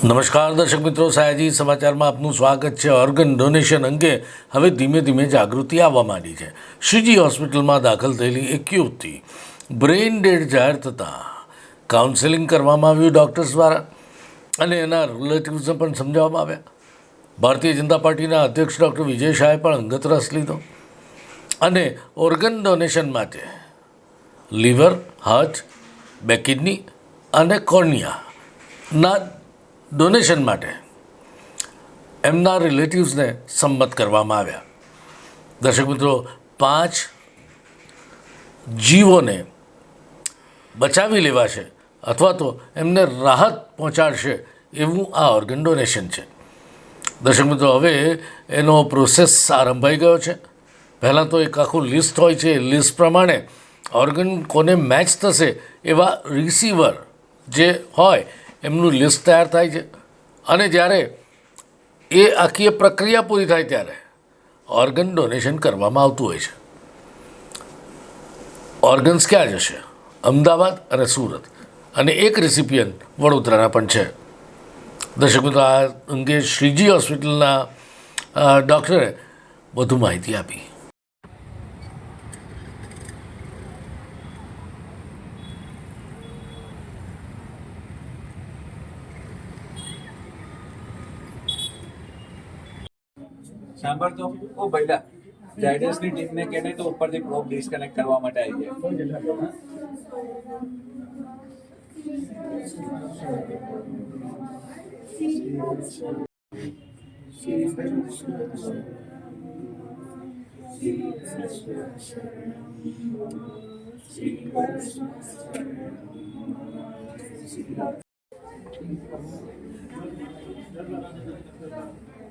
નમસ્કાર, દર્શક મિત્રો. સયાજી સમાચારમાં આપનું સ્વાગત છે. ઓર્ગન ડોનેશન અંગે હવે ધીમે ધીમે જાગૃતિ આવવા માંડી છે. શ્રીજી હોસ્પિટલમાં દાખલ થયેલી એક યુવતી બ્રેઇન ડેડ જાહેર થતાં કાઉન્સેલિંગ કરવામાં આવ્યું ડૉક્ટર્સ દ્વારા અને એના રિલેટિવ્સને પણ સમજાવવામાં આવ્યા. ભારતીય જનતા પાર્ટીના અધ્યક્ષ ડૉક્ટર વિજય શાહે પણ અંગત રસ લીધો અને ઓર્ગન ડોનેશન માટે લીવર હાર્ટ બે કિડની અને કોર્નિયાના ડોનેશન માટે એમના રિલેટિવ્સને સંમત કરવામાં આવ્યા. દર્શક મિત્રો, પાંચ જીવોને બચાવી લેવાશે અથવા તો એમને રાહત પહોંચાડશે એવું આ ઓર્ગન ડોનેશન છે. દર્શક મિત્રો, હવે એનો પ્રોસેસ આરંભાઈ ગયો છે. પહેલાં તો એક આખું લિસ્ટ હોય છે. લિસ્ટ પ્રમાણે ઓર્ગન કોને મેચ થશે એવા રિસીવર જે હોય એમનું લિસ્ટ તૈયાર થાય છે. અને જ્યારે એ આખી પ્રક્રિયા પૂરી થાય ત્યારે ઓર્ગન ડોનેશન કરવામાં આવતું હોય છે. ઓર્ગન્સ ક્યાં જશે? અમદાવાદ અને સુરત. અને એક રેસિપિયન વડોદરાના પણ છે. દર્શક મિત્રો, આ અંગે શ્રીજી હોસ્પિટલના ડૉક્ટરે વધુ માહિતી આપી. સાંભળ તો ઓ ભાઈલા જાયડસની ટીમને કે નહીં તો ઉપરથી પ્રોબ ડિસ્કનેક્ટ કરવા માટે આવી જાય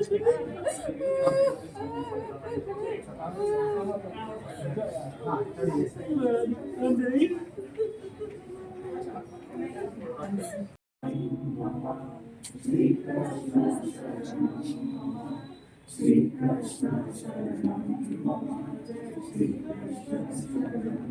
Sri Krishna Sharanam Sri Krishna Sharanam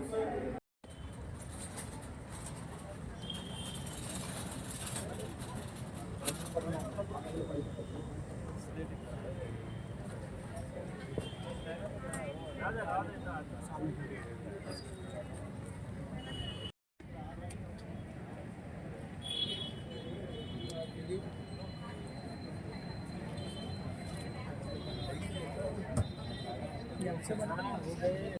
Ya, Gracias.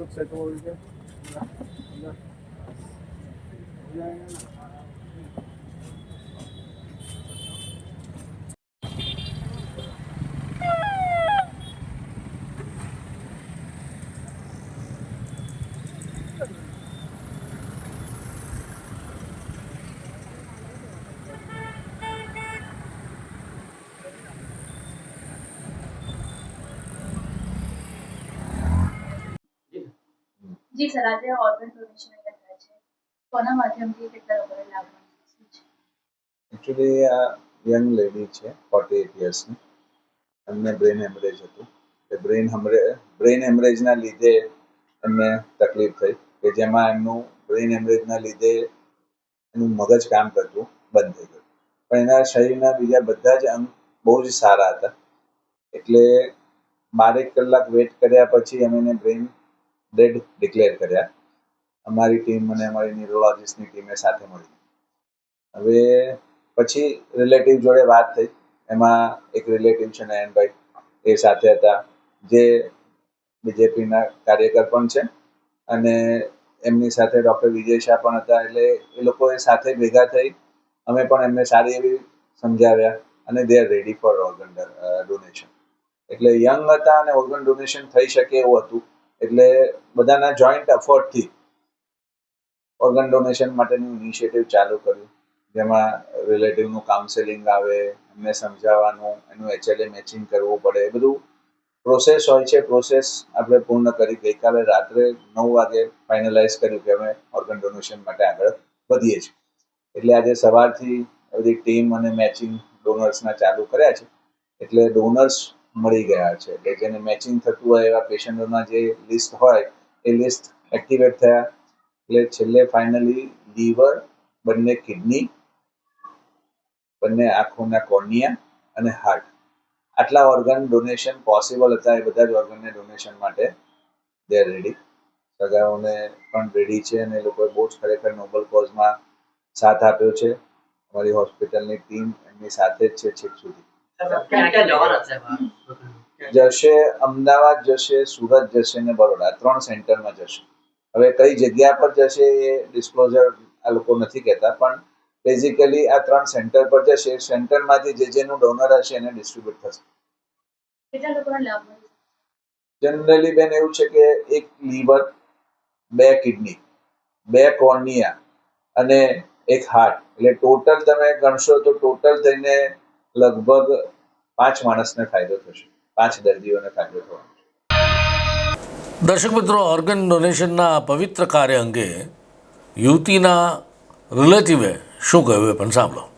looks like all of it. Yeah, yeah, yeah. જી સર, આજે ઓર્ગન ડોનેશન થાય છે. કોના માધ્યમથી કેટલા લોકોને લાભ મળશે આ યંગ લેડી છે ફોર્ટી એટ યર્સની એમને બ્રેન હેમરેજ હતું. એ બ્રેન હેમરેજ બ્રેન હેમરેજના લીધે એમને તકલીફ થઈ કે જેમાં એમનું બ્રેન હેમરેજના લીધે એનું મગજ કામ કરતું બંધ થઈ ગયું. પણ એના શરીરના બીજા બધા જ અંગ બહુ જ સારા હતા. એટલે બારેક કલાક વેટ કર્યા પછી અમે એને બ્રેન ડેડ ડિક્લેર કર્યા. અમારી ટીમ અને અમારી ન્યુરોલોજીસ્ટની ટીમે સાથે મળી. હવે પછી રિલેટિવ જોડે વાત થઈ. એમાં એક રિલેટિવ છે નયનભાઈ એ સાથે હતા. જે બીજેપીના કાર્યકર પણ છે. અને એમની સાથે ડૉક્ટર વિજય શાહ પણ હતા. એટલે એ લોકો એ સાથે ભેગા થઈ. અમે પણ એમને સારી એવી સમજાવ્યા. અને they are ready for organ donation એટલે યંગ હતા અને ઓર્ગન ડોનેશન થઈ શકે એવું હતું. એટલે બધાના જોઈન્ટ એફર્ટથી ઓર્ગન ડોનેશન માટેનું ઇનિશિયેટિવ ચાલુ કર્યું. જેમાં રિલેટિવનું કાઉન્સેલિંગ આવે, એમને સમજાવવાનું, એનું એચએલએ મેચિંગ કરવું પડે. એ બધું પ્રોસેસ હોય છે. પ્રોસેસ આપણે પૂર્ણ કરી ગઈકાલે રાત્રે નવ વાગે ફાઇનલાઇઝ કર્યું કે અમે ઓર્ગન ડોનેશન માટે આગળ વધીએ છીએ. એટલે આજે સવારથી બધી ટીમ અને મેચિંગ ડોનર્સના ચાલુ કર્યા છે. એટલે ડોનર્સ મળી ગયા છે. એટલે જેને મેચિંગ થતું હોય એવા પેશન્ટોના જે લિસ્ટ હોય, એ લિસ્ટ એક્ટિવેટ થયા. એટલે છેલ્લે ફાઇનલી લીવર બંને કિડની બંને આંખોના કોર્નિયા અને હાર્ટ આટલા ઓર્ગન ડોનેશન પોસિબલ હતા, એ બધા જ ઓર્ગનને ડોનેશન માટે દે રેડી સગાઓને પણ રેડી છે અને એ લોકોએ બહુ જ ખરેખર નોબલ કોઝમાં સાથ આપ્યો છે. અમારી હોસ્પિટલની ટીમ એમની સાથે જ છે છેક સુધી. એમાં? જશે અમદાવાદ જશે સુરત જશે ને બરોડા. ત્રણ સેન્ટરમાં જશે. હવે કઈ જગ્યા પર જશે એ ડિસ્ક્લોઝર આ લોકો નથી કહેતા પણ બેઝિકલી આ ત્રણ સેન્ટર પર જશે. સેન્ટરમાંથી જે જેનું ડોનર હશે એને ડિસ્ટ્રીબ્યુટ થશે. જનરલી બેન એવું છે કે એક લીવર બે કિડની બે કોર્નિયા અને એક હાર્ટ. એટલે ટોટલ તમે ગણશો તો ટોટલ થઈને લગભગ પાંચ માણસને ફાયદો થશે. પાંચ દર્દીઓને ફાયદો થવાનો દર્શક મિત્રો ઓર્ગન ડોનેશનના પવિત્ર કાર્ય અંગે યુવતીના રિલેટિવે શું કહ્યું એ પણ સાંભળો.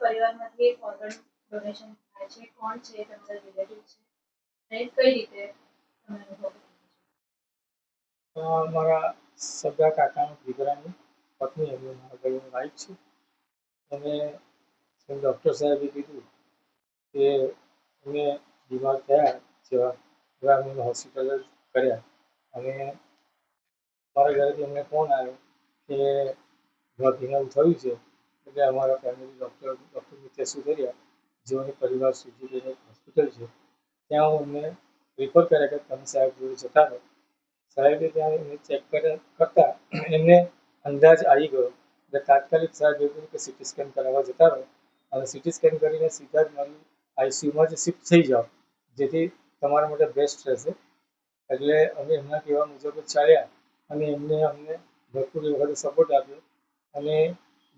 પરિવારમાંથી ઓર્ગન ડોનેશન થાય છે. કોણ છે? તમારા રિલેટિવ છે. અને કઈ રીતે તમે અનુભવ કર્યો છે? અ, મારા સગા કાકાના દીકરાની પત્ની એમની મારા ભાઈની વાઈફ છે. અને ડૉક્ટર સાહેબે કીધું કે અમે બીમાર થયા જેવા એવા અમે હોસ્પિટલ કર્યા. અને મારા ઘરેથી અમને ફોન આવ્યો કે એવું થયું છે. એટલે અમારા ફેમિલી ડૉક્ટર ડૉક્ટર શું કર્યા? જેઓની પરિવાર સુધી હોસ્પિટલ છે. ત્યાં હું અમને રિફર કર્યા કે તમે સાહેબ જોડે જતા રહો. સાહેબે ત્યાં એમને ચેક કર્યા કરતા એમને અંદાજ આવી ગયો એટલે તાત્કાલિક સાહેબ એવું કે સીટી સ્કેન કરાવવા જતા રહો. અને સીટી સ્કેન કરીને સીધા જ મારી આઈસીયુમાં જ શિફ્ટ થઈ જાઓ, જેથી તમારા માટે બેસ્ટ રહેશે. એટલે અમે એમના કહેવા મુજબ ચાલ્યા અને એમને અમને ભરપૂર વખતે સપોર્ટ આપ્યો. અને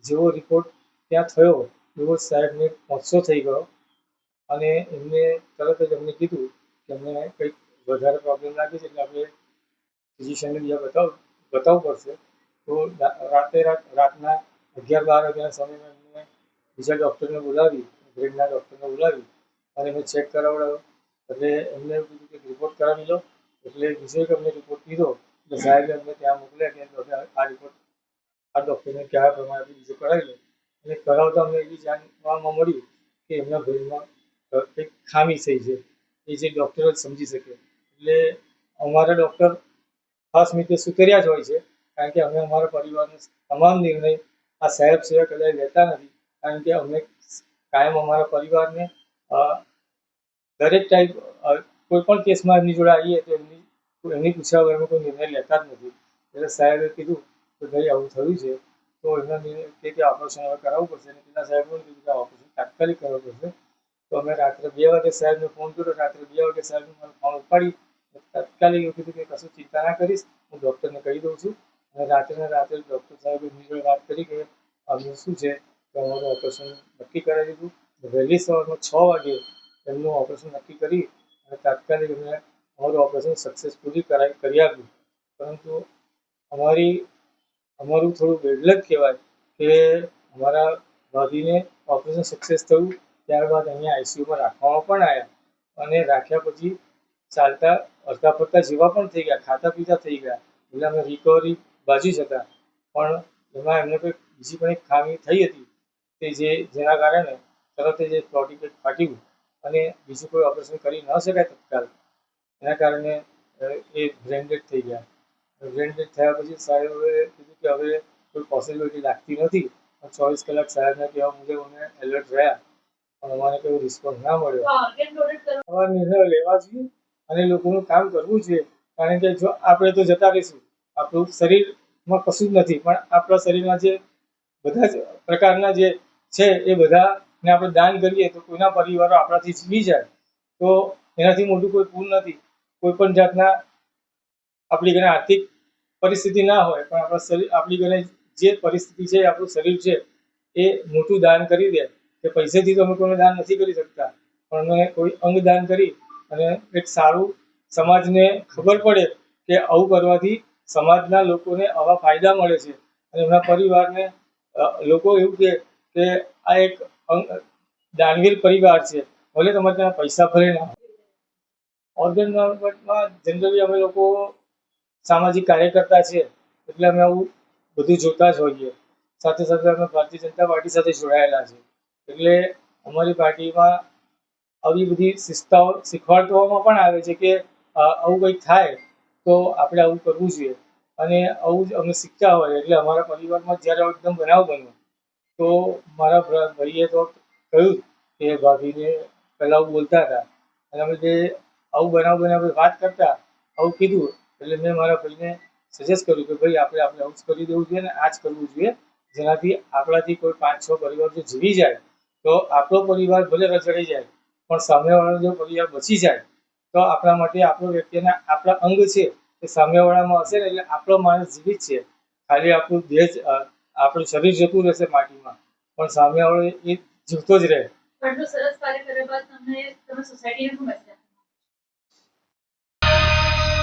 જેવો રિપોર્ટ ત્યાં થયો, એવો સાહેબને પહોંચો થઈ ગયો. અને એમને તરત જ અમને કીધું કે અમને કંઈક વધારે પ્રોબ્લેમ લાગે છે, એટલે આપણે ફિઝિશિયનને બીજા બતાવ, બતાવવું પડશે. તો રાતે રાત રાતના અગિયાર બાર વાગ્યાના સમયમાં એમને બીજા ડૉક્ટરને બોલાવી, બ્રેનના ડૉક્ટરને બોલાવી અને એમને ચેક કરાવડાવ્યો. એટલે એમને કીધું કે રિપોર્ટ કરાવી લો. એટલે બીજો અમને રિપોર્ટ કીધો. એટલે સાહેબે અમને ત્યાં મોકલ્યા કે આ રિપોર્ટ, આ ડૉક્ટરને કહેવા પ્રમાણે બીજો કરાવી લો. અને કરાવતા અમને એવી જાણવામાં મળ્યું કે એમના બ્રેનમાં કંઈક ખામી થઈ છે. એ જે ડૉક્ટર જ સમજી શકે. એટલે અમારા ડૉક્ટર ખાસ મિત્ર સુતર્યા જ હોય છે. કારણ કે અમે અમારા પરિવારનો તમામ નિર્ણય આ સાહેબ સિવાય કદાચ લેતા નથી. કારણ કે અમે કાયમ અમારા પરિવારને દરેક ટાઈપ કોઈ પણ કેસમાં એમની જોડે આવીએ તો એમની એમની પૂછ્યા વગર કોઈ નિર્ણય લેતા જ નથી. એટલે સાહેબે કીધું કે ભાઈ આવું થયું છે, તો એમના નિર્ણય કે ઓપરેશન હવે કરાવવું પડશે અને પેલા સાહેબ પણ કીધું કે ઓપરેશન તાત્કાલિક કરવું પડશે. તો અમે રાત્રે બે વાગે સાહેબને ફોન કર્યો, રાત્રે બે વાગે સાહેબને મને ફોન ઉપાડી, તાત્કાલિક એવું કીધું કે કશું ચિંતા ના કરીશ, હું ડૉક્ટરને કહી દઉં છું. અને રાત્રે રાત્રે ડૉક્ટર સાહેબે એમની વાત કરી કે આમનું શું છે તો અમારું ઓપરેશન નક્કી કરાવી દીધું. વહેલી સવારમાં છ વાગે એમનું ઓપરેશન નક્કી કરી અને તાત્કાલિક એમને અમારું ઓપરેશન સક્સેસફુલી કરાવી કરી આપ્યું. પરંતુ અમારી, અમારું થોડું બેડલક કહેવાય કે અમારા ભાભીને ઓપરેશન સક્સેસ થયું, ત્યારબાદ અહીંયા આઈસીયુમાં રાખવામાં પણ આવ્યા અને રાખ્યા પછી ચાલતા અડધા ફરતા જેવા પણ થઈ ગયા ખાતા પીતા થઈ ગયા. એટલે અમે રિકવરી બાજુ જતા પણ એમાં એમને કોઈ બીજી પણ એક ખામી થઈ હતી કે જે જેના કારણે તરત જ એ પ્લોટિકેટ ફાટ્યું અને બીજું કોઈ ઓપરેશન કરી ન શકાય તત્કાલ. એના કારણે એ બ્રેન્ડેડ થઈ ગયા. બ્રેન્ડેડ થયા પછી સાહેબે કીધું કે હવે કોઈ પોસિબિલિટી લાગતી નથી. પણ ચોવીસ કલાક સાહેબના કહેવા મુજબ અમે એલર્ટ રહ્યા. પણ અમારે કોઈ રિસ્પોન્સ ના મળ્યો. અમારે નિર્ણયો લેવા જોઈએ અને લોકોનું કામ કરવું જોઈએ. કારણ કે જો આપણે તો જતા રહીશું. આપણું શરીરમાં કશું જ નથી, પણ આપણા શરીરના જે બધા જ પ્રકારના જે છે, એ બધાને આપણે દાન કરીએ તો કોઈના પરિવારો આપણાથી જીવી જાય. તો એનાથી મોટું કોઈ પૂર નથી. કોઈ પણ જાતના આપણી ઘરે આર્થિક પરિસ્થિતિ ના હોય, પણ આપણા શરીર, આપણી ઘરે જે પરિસ્થિતિ છે, આપણું શરીર છે, એ મોટું દાન કરી દે. કે પૈસેથી તો અમે કોઈને દાન નથી કરી શકતા, પણ અમે કોઈ અંગ દાન કરી અને એક સારું સમાજને ખબર પડે કે આવું કરવાથી સમાજના લોકોને આવા ફાયદા મળે છે. અને એમના પરિવારને લોકો એવું કહે કે આ એક દાનવીર પરિવાર છે. ભલે તમારે ત્યાં પૈસા ભરે ના. ઓર્ગન બાબતમાં જનરલી અમે લોકો સામાજિક કાર્યકર્તા છીએ એટલે અમે આવું બધું જોતા જ હોઈએ. સાથે સાથે અમે ભારતીય જનતા પાર્ટી સાથે જોડાયેલા છે. એટલે અમારી પાર્ટીમાં આવી બધી શિસ્તાઓ શીખવાડવામાં પણ આવે છે કે આવું કંઈક થાય તો આપણે આવું કરવું જોઈએ. અને આવું જ અમે શીખતા હોય, એટલે અમારા પરિવારમાં જ્યારે એકદમ બનાવ બન્યો, તો મારા ભાઈએ તો કહ્યું કે ભાભીને પહેલાં આવું બોલતા હતા. અને અમે જે આવું બનાવ બને આપણે વાત કરતા, આવું કીધું, એટલે મેં મારા ભાઈને સજેસ્ટ કર્યું કે ભાઈ આપણે આપણે આવું જ કરી દેવું જોઈએ ને આ જ કરવું જોઈએ, જેનાથી આપણાથી કોઈ પાંચ છ પરિવાર જો જીવી જાય, તો આપણો પરિવાર ભલે રચડી જાય, પણ સામેવાળો જો પરિવાર બચી જાય તો આપણા માટે આપણો વ્યક્તિના આપણા અંગ છે એ સામેવાળામાં હશે ને એટલે આપણો માણસ જીવિત છે. ખાલી આપણું દેહ આપણું શરીર જતું રહેશે માટીમાં, પણ સામેવાળો એ જીવતો જ રહે. સરસ કાર્ય કર્યા બાદ તમને તમે સોસાયટીને શું